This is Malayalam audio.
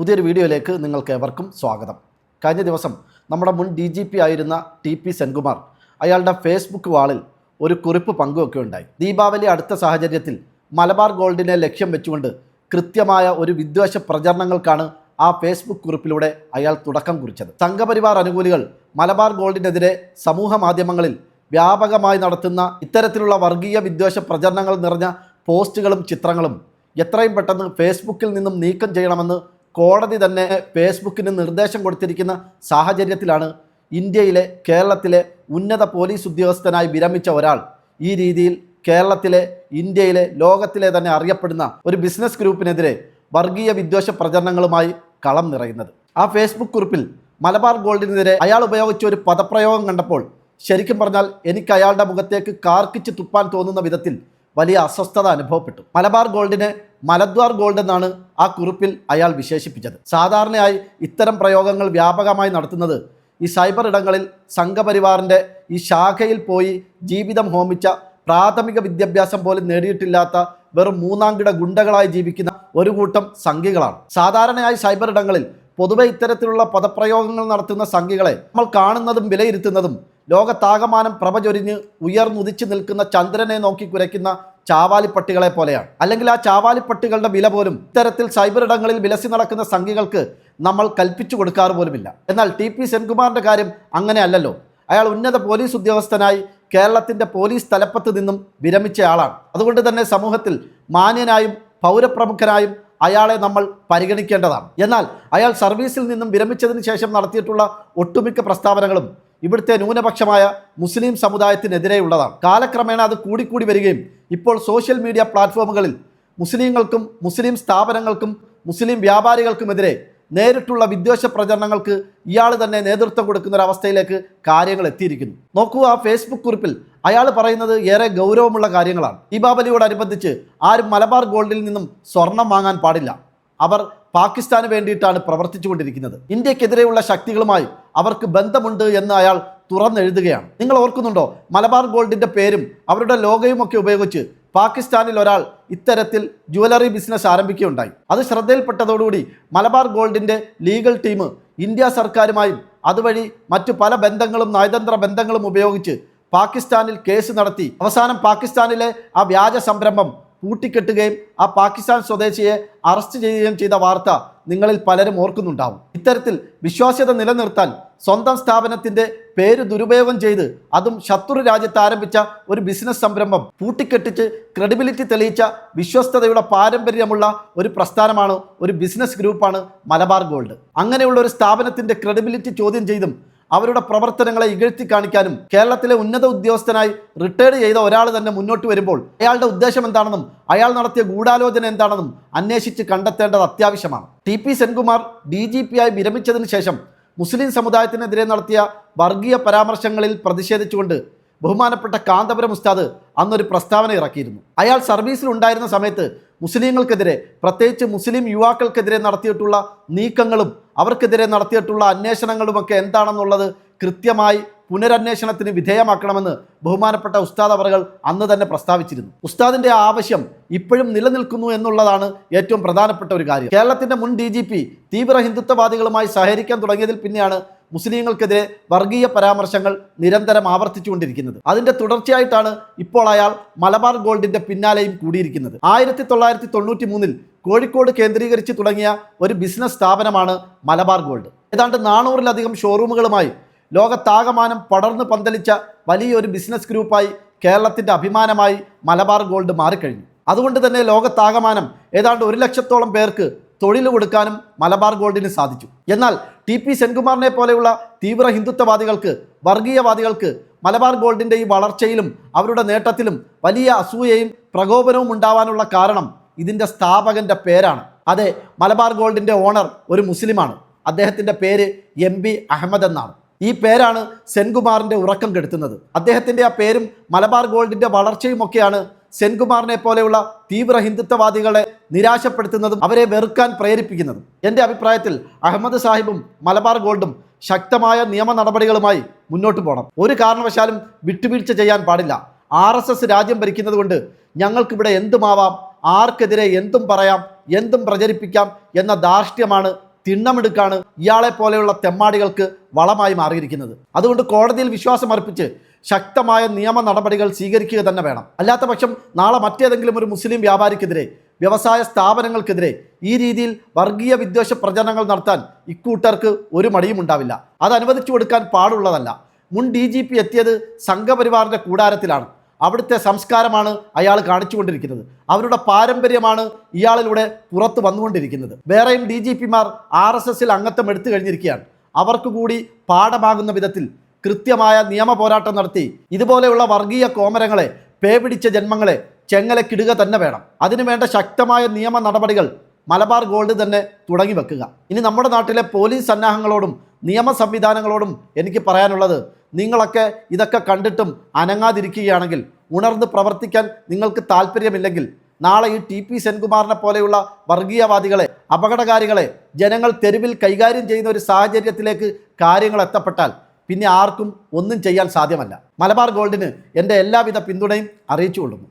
പുതിയൊരു വീഡിയോയിലേക്ക് നിങ്ങൾക്ക് ഏവർക്കും സ്വാഗതം. കഴിഞ്ഞ ദിവസം നമ്മുടെ മുൻ ഡി ജി പി ആയിരുന്ന ടി പി സെൻകുമാർ അയാളുടെ ഫേസ്ബുക്ക് വാളിൽ ഒരു കുറിപ്പ് പങ്കുവെക്കുകയുണ്ടായി. ദീപാവലി അടുത്ത സാഹചര്യത്തിൽ മലബാർ ഗോൾഡിനെ ലക്ഷ്യം വെച്ചുകൊണ്ട് കൃത്യമായ ഒരു വിദ്വേഷ പ്രചരണങ്ങൾക്കാണ് ആ ഫേസ്ബുക്ക് കുറിപ്പിലൂടെ അയാൾ തുടക്കം കുറിച്ചത്. സംഘപരിവാർ അനുകൂലികൾ മലബാർ ഗോൾഡിനെതിരെ സമൂഹ മാധ്യമങ്ങളിൽ വ്യാപകമായി നടത്തുന്ന ഇത്തരത്തിലുള്ള വർഗീയ വിദ്വേഷ പ്രചരണങ്ങൾ നിറഞ്ഞ പോസ്റ്റുകളും ചിത്രങ്ങളും എത്രയും പെട്ടെന്ന് ഫേസ്ബുക്കിൽ നിന്നും നീക്കം ചെയ്യണമെന്ന് കോടതി തന്നെ ഫേസ്ബുക്കിന് നിർദ്ദേശം കൊടുത്തിരിക്കുന്ന സാഹചര്യത്തിലാണ് ഇന്ത്യയിലെ കേരളത്തിലെ ഉന്നത പോലീസ് ഉദ്യോഗസ്ഥനായി വിരമിച്ച ഒരാൾ. ഈ രീതിയിൽ കേരളത്തിലെ ഇന്ത്യയിലെ ലോകത്തിലെ തന്നെ അറിയപ്പെടുന്ന ഒരു ബിസിനസ് ഗ്രൂപ്പിനെതിരെ വർഗീയ വിദ്വേഷ പ്രചരണങ്ങളുമായി കളം നിറയുന്നത്. ആ ഫേസ്ബുക്ക് കുറിപ്പിൽ മലബാർ ഗോൾഡിനെതിരെ അയാൾ ഉപയോഗിച്ച ഒരു പദപ്രയോഗം കണ്ടപ്പോൾ ശരിക്കും പറഞ്ഞാൽ എനിക്ക് അയാളുടെ മുഖത്തേക്ക് കാർക്കിച്ച് തുപ്പാൻ തോന്നുന്ന വിധത്തിൽ വലിയ അസ്വസ്ഥത അനുഭവപ്പെട്ടു. മലബാർ ഗോൾഡിനെ മലദ്വാർ ഗോൾഡ് എന്നാണ് ആ കുറിപ്പിൽ അയാൾ വിശേഷിപ്പിച്ചത്. സാധാരണയായി ഇത്തരം പ്രയോഗങ്ങൾ വ്യാപകമായി നടത്തുന്നത് ഈ സൈബർ ഇടങ്ങളിൽ സംഘപരിവാറിന്റെ ഈ ശാഖയിൽ പോയി ജീവിതം ഹോമിച്ച പ്രാഥമിക വിദ്യാഭ്യാസം പോലും നേടിയിട്ടില്ലാത്ത വെറും മൂന്നാംകിട ഗുണ്ടകളായി ജീവിക്കുന്ന ഒരു കൂട്ടം സംഘികളാണ്. സാധാരണയായി സൈബർ ഇടങ്ങളിൽ പൊതുവെ ഇത്തരത്തിലുള്ള പദപ്രയോഗങ്ങൾ നടത്തുന്ന സംഘികളെ നമ്മൾ കാണുന്നതും വിലയിരുത്തുന്നതും ലോകത്താകമാനം പ്രഭചൊരിഞ്ഞ് ഉയർന്നുദിച്ചു നിൽക്കുന്ന ചന്ദ്രനെ നോക്കി കുരയ്ക്കുന്ന ചാവാലിപ്പട്ടികളെ പോലെയാണ്. അല്ലെങ്കിൽ ആ ചാവാലിപ്പട്ടികളുടെ വില പോലും ഇത്തരത്തിൽ സൈബർ ഇടങ്ങളിൽ വിലസി നടക്കുന്ന സംഘികൾക്ക് നമ്മൾ കൽപ്പിച്ചു കൊടുക്കാറ് പോലുമില്ല. എന്നാൽ ടി പി സെൻകുമാറിന്റെ കാര്യം അങ്ങനെ അല്ലല്ലോ. അയാൾ ഉന്നത പോലീസ് ഉദ്യോഗസ്ഥനായി കേരളത്തിന്റെ പോലീസ് തലപ്പത്ത് നിന്നും വിരമിച്ചയാളാണ് അതുകൊണ്ട് തന്നെ സമൂഹത്തിൽ മാന്യനായും പൗരപ്രമുഖനായും അയാളെ നമ്മൾ പരിഗണിക്കേണ്ടതാണ്. എന്നാൽ അയാൾ സർവീസിൽ നിന്നും വിരമിച്ചതിന് ശേഷം നടത്തിയിട്ടുള്ള ഒട്ടുമിക്ക പ്രസ്താവനകളും ഇവിടുത്തെ ന്യൂനപക്ഷമായ മുസ്ലിം സമുദായത്തിനെതിരെയുള്ളതാണ്. കാലക്രമേണ അത് കൂടിക്കൂടി വരികയും ഇപ്പോൾ സോഷ്യൽ മീഡിയ പ്ലാറ്റ്ഫോമുകളിൽ മുസ്ലിങ്ങൾക്കും മുസ്ലിം സ്ഥാപനങ്ങൾക്കും മുസ്ലിം വ്യാപാരികൾക്കുമെതിരെ നേരിട്ടുള്ള വിദ്വേഷ പ്രചരണങ്ങൾക്ക് ഇയാൾ തന്നെ നേതൃത്വം കൊടുക്കുന്ന ഒരു അവസ്ഥയിലേക്ക് കാര്യങ്ങൾ എത്തിയിരിക്കുന്നു. നോക്കൂ ആ ഫേസ്ബുക്ക് കുറിപ്പിൽ അയാൾ പറയുന്നത് ഏറെ ഗൗരവമുള്ള കാര്യങ്ങളാണ്. ദീപാവലിയോടനുബന്ധിച്ച് ആരും മലബാർ ഗോൾഡിൽ നിന്നും സ്വർണം വാങ്ങാൻ പാടില്ല. അവർ പാകിസ്ഥാന് വേണ്ടിയിട്ടാണ് പ്രവർത്തിച്ചുകൊണ്ടിരിക്കുന്നത്. ഇന്ത്യക്കെതിരെയുള്ള ശക്തികളുമായി അവർക്ക് ബന്ധമുണ്ട് എന്ന് അയാൾ തുറന്നെഴുതുകയാണ്. നിങ്ങൾ ഓർക്കുന്നുണ്ടോ? മലബാർ ഗോൾഡിന്റെ പേരും അവരുടെ ലോഗയും ഒക്കെ ഉപയോഗിച്ച് പാകിസ്ഥാനിൽ ഒരാൾ ഇത്തരത്തിൽ ജുവലറി ബിസിനസ് ആരംഭിക്കുകയുണ്ടായി. അത് ശ്രദ്ധയിൽപ്പെട്ടതോടുകൂടി മലബാർ ഗോൾഡിന്റെ ലീഗൽ ടീം ഇന്ത്യ സർക്കാരുമായും അതുവഴി മറ്റു പല ബന്ധങ്ങളും നയതന്ത്ര ബന്ധങ്ങളും ഉപയോഗിച്ച് പാകിസ്ഥാനിൽ കേസ് നടത്തി. അവസാനം പാകിസ്ഥാനിലെ ആ വ്യാജ സംരംഭം പൂട്ടിക്കെട്ടുകയും ആ പാകിസ്ഥാൻ സ്വദേശിയെ അറസ്റ്റ് ചെയ്യുകയും ചെയ്ത വാർത്ത നിങ്ങളിൽ പലരും ഓർക്കുന്നുണ്ടാവും. ഇത്തരത്തിൽ വിശ്വാസ്യത നിലനിർത്താൻ സ്വന്തം സ്ഥാപനത്തിന്റെ പേര് ദുരുപയോഗം ചെയ്ത് അതും ശത്രു രാജ്യത്ത് ആരംഭിച്ച ഒരു ബിസിനസ് സംരംഭം പൂട്ടിക്കെട്ടിച്ച് ക്രെഡിബിലിറ്റി തെളിയിച്ച വിശ്വസ്തതയുടെ പാരമ്പര്യമുള്ള ഒരു പ്രസ്ഥാനമാണ് ഒരു ബിസിനസ് ഗ്രൂപ്പാണ് മലബാർ ഗോൾഡ്. അങ്ങനെയുള്ള ഒരു സ്ഥാപനത്തിന്റെ ക്രെഡിബിലിറ്റി ചോദ്യം ചെയ്തും അവരുടെ പ്രവർത്തനങ്ങളെ ഇകഴ്ത്തി കാണിക്കാനും കേരളത്തിലെ ഉന്നത ഉദ്യോഗസ്ഥനായി റിട്ടയർഡ് ചെയ്ത ഒരാൾ തന്നെ മുന്നോട്ട് വരുമ്പോൾ അയാളുടെ ഉദ്ദേശം എന്താണെന്നും അയാൾ നടത്തിയ ഗൂഢാലോചന എന്താണെന്നും അന്വേഷിച്ച് കണ്ടെത്തേണ്ടത് അത്യാവശ്യമാണ്. T P Senkumar D G P ആയി വിരമിച്ചതിന് ശേഷം മുസ്ലിം സമുദായത്തിനെതിരെ നടത്തിയ വർഗീയ പരാമർശങ്ങളിൽ പ്രതിഷേധിച്ചുകൊണ്ട് ബഹുമാനപ്പെട്ട കാന്തപുരം ഉസ്താദ് അന്നൊരു പ്രസ്താവന ഇറക്കിയിരുന്നു. അയാൾ സർവീസിൽ ഉണ്ടായിരുന്ന സമയത്ത് മുസ്ലിങ്ങൾക്കെതിരെ പ്രത്യേകിച്ച് മുസ്ലിം യുവാക്കൾക്കെതിരെ നടത്തിയിട്ടുള്ള നീക്കങ്ങളും അവർക്കെതിരെ നടത്തിയിട്ടുള്ള അന്വേഷണങ്ങളുമൊക്കെ എന്താണെന്നുള്ളത് കൃത്യമായി പുനരന്വേഷണത്തിന് വിധേയമാക്കണമെന്ന് ബഹുമാനപ്പെട്ട ഉസ്താദ് അവറുകൾ അന്ന് തന്നെ പ്രസ്താവിച്ചിരുന്നു. ഉസ്താദിന്റെ ആവശ്യം ഇപ്പോഴും നിലനിൽക്കുന്നു എന്നുള്ളതാണ് ഏറ്റവും പ്രധാനപ്പെട്ട ഒരു കാര്യം. കേരളത്തിന്റെ മുൻ ഡി തീവ്ര ഹിന്ദുത്വവാദികളുമായി സഹകരിക്കാൻ തുടങ്ങിയതിൽ പിന്നെയാണ് മുസ്ലിങ്ങൾക്കെതിരെ വർഗീയ പരാമർശങ്ങൾ നിരന്തരം ആവർത്തിച്ചുകൊണ്ടിരിക്കുന്നത്. അതിന്റെ തുടർച്ചയായിട്ടാണ് ഇപ്പോൾ അയാൾ മലബാർ ഗോൾഡിന്റെ പിന്നാലെയും കൂടിയിരിക്കുന്നത്. ആയിരത്തി തൊള്ളായിരത്തി തൊണ്ണൂറ്റി മൂന്നിൽ കോഴിക്കോട് കേന്ദ്രീകരിച്ച് തുടങ്ങിയ ഒരു ബിസിനസ് സ്ഥാപനമാണ് മലബാർ ഗോൾഡ്. ഏതാണ്ട് നാനൂറിലധികം ഷോറൂമുകളുമായി ലോകത്താകമാനം പടർന്നു പന്തലിച്ച വലിയൊരു ബിസിനസ് ഗ്രൂപ്പായി കേരളത്തിന്റെ അഭിമാനമായി മലബാർ ഗോൾഡ് മാറിക്കഴിഞ്ഞു. അതുകൊണ്ട് തന്നെ ലോകത്താകമാനം ഏതാണ്ട് ഒരു ലക്ഷത്തോളം പേർക്ക് തൊഴിൽ കൊടുക്കാനും മലബാർ ഗോൾഡിന് സാധിച്ചു. എന്നാൽ ടി പി സെൻകുമാറിനെ പോലെയുള്ള തീവ്ര ഹിന്ദുത്വവാദികൾക്ക് വർഗീയവാദികൾക്ക് മലബാർ ഗോൾഡിന്റെ ഈ വളർച്ചയിലും അവരുടെ നേട്ടത്തിലും വലിയ അസൂയയും പ്രകോപനവും ഉണ്ടാവാനുള്ള കാരണം ഇതിന്റെ സ്ഥാപകന്റെ പേരാണ്. അതെ മലബാർ ഗോൾഡിന്റെ ഓണർ ഒരു മുസ്ലിമാണ്. അദ്ദേഹത്തിന്റെ പേര് എം ബി അഹമ്മദ് എന്നാണ്. ഈ പേരാണ് സെൻകുമാറിന്റെ ഉറക്കം കെടുത്തുന്നത്. അദ്ദേഹത്തിന്റെ ആ പേരും മലബാർ ഗോൾഡിന്റെ വളർച്ചയുമൊക്കെയാണ് സെൻകുമാറിനെ പോലെയുള്ള തീവ്ര ഹിന്ദുത്വവാദികളെ നിരാശപ്പെടുത്തുന്നതും അവരെ വെറുക്കാൻ പ്രേരിപ്പിക്കുന്നതും. എന്റെ അഭിപ്രായത്തിൽ അഹമ്മദ് സാഹിബും മലബാർ ഗോൾഡും ശക്തമായ നിയമ നടപടികളുമായി മുന്നോട്ട് പോകണം. ഒരു കാരണവശാലും വിട്ടുവീഴ്ച ചെയ്യാൻ പാടില്ല. ആർ എസ് എസ് രാജ്യം ഭരിക്കുന്നത് കൊണ്ട് ഞങ്ങൾക്കിവിടെ എന്തുമാവാം? ആർക്കെതിരെ എന്തും പറയാം? എന്തും പ്രചരിപ്പിക്കാം? എന്ന ധാർഷ്ട്യമാണ് തിണ്ണമെടുക്കാണ് ഇയാളെ പോലെയുള്ള തെമ്മാടികൾക്ക് വളമായി മാറിയിരിക്കുന്നത്. അതുകൊണ്ട് കോടതിയിൽ വിശ്വാസം അർപ്പിച്ച് ശക്തമായ നിയമ നടപടികൾ സ്വീകരിക്കുക തന്നെ വേണം. അല്ലാത്ത പക്ഷം നാളെ മറ്റേതെങ്കിലും ഒരു മുസ്ലിം വ്യാപാരിക്കെതിരെ വ്യവസായ സ്ഥാപനങ്ങൾക്കെതിരെ ഈ രീതിയിൽ വർഗീയ വിദ്വേഷ പ്രചരണങ്ങൾ നടത്താൻ ഇക്കൂട്ടർക്ക് ഒരു മടിയും ഉണ്ടാവില്ല. അത് അനുവദിച്ചു കൊടുക്കാൻ പാടുള്ളതല്ല. മുൻ ഡി ജി പി എത്തിയത് സംഘപരിവാറിന്റെ കൂടാരത്തിലാണ്. അവിടുത്തെ സംസ്കാരമാണ് അയാൾ കാണിച്ചുകൊണ്ടിരിക്കുന്നത്. അവരുടെ പാരമ്പര്യമാണ് ഇയാളിലൂടെ പുറത്തു വന്നുകൊണ്ടിരിക്കുന്നത്. വേറെയും ഡി ജി പിമാർ ആർ എസ് എസിൽ അംഗത്വം എടുത്തു കഴിഞ്ഞിരിക്കുകയാണ്. അവർക്ക് കൂടി പാഠമാകുന്ന വിധത്തിൽ കൃത്യമായ നിയമ പോരാട്ടം നടത്തി. ഇതുപോലെയുള്ള വർഗീയ കോമരങ്ങളെ പേപിടിച്ച ജന്മങ്ങളെ ചെങ്ങലക്കിടുക തന്നെ വേണം. അതിനുവേണ്ട ശക്തമായ നിയമ നടപടികൾ മലബാർ ഗോൾഡ് തന്നെ തുടങ്ങി വെക്കുക. ഇനി നമ്മുടെ നാട്ടിലെ പോലീസ് സന്നാഹങ്ങളോടും നിയമ സംവിധാനങ്ങളോടും എനിക്ക് പറയാനുള്ളത് നിങ്ങളൊക്കെ ഇതൊക്കെ കണ്ടിട്ടും അനങ്ങാതിരിക്കുകയാണെങ്കിൽ ഉണർന്ന് പ്രവർത്തിക്കാൻ നിങ്ങൾക്ക് താല്പര്യമില്ലെങ്കിൽ നാളെ ഈ ടി പി സെൻകുമാറിനെ പോലെയുള്ള വർഗീയവാദികളെ അപകടകാരികളെ ജനങ്ങൾ തെരുവിൽ കൈകാര്യം ചെയ്യുന്ന ഒരു സാഹചര്യത്തിലേക്ക് കാര്യങ്ങൾ എത്തപ്പെട്ടാൽ പിന്നെ ആർക്കും ഒന്നും ചെയ്യാൻ സാധ്യമല്ല. മലബാർ ഗോൾഡിന് എന്റെ എല്ലാവിധ പിന്തുണയും അറിയിച്ചുകൊള്ളുന്നു.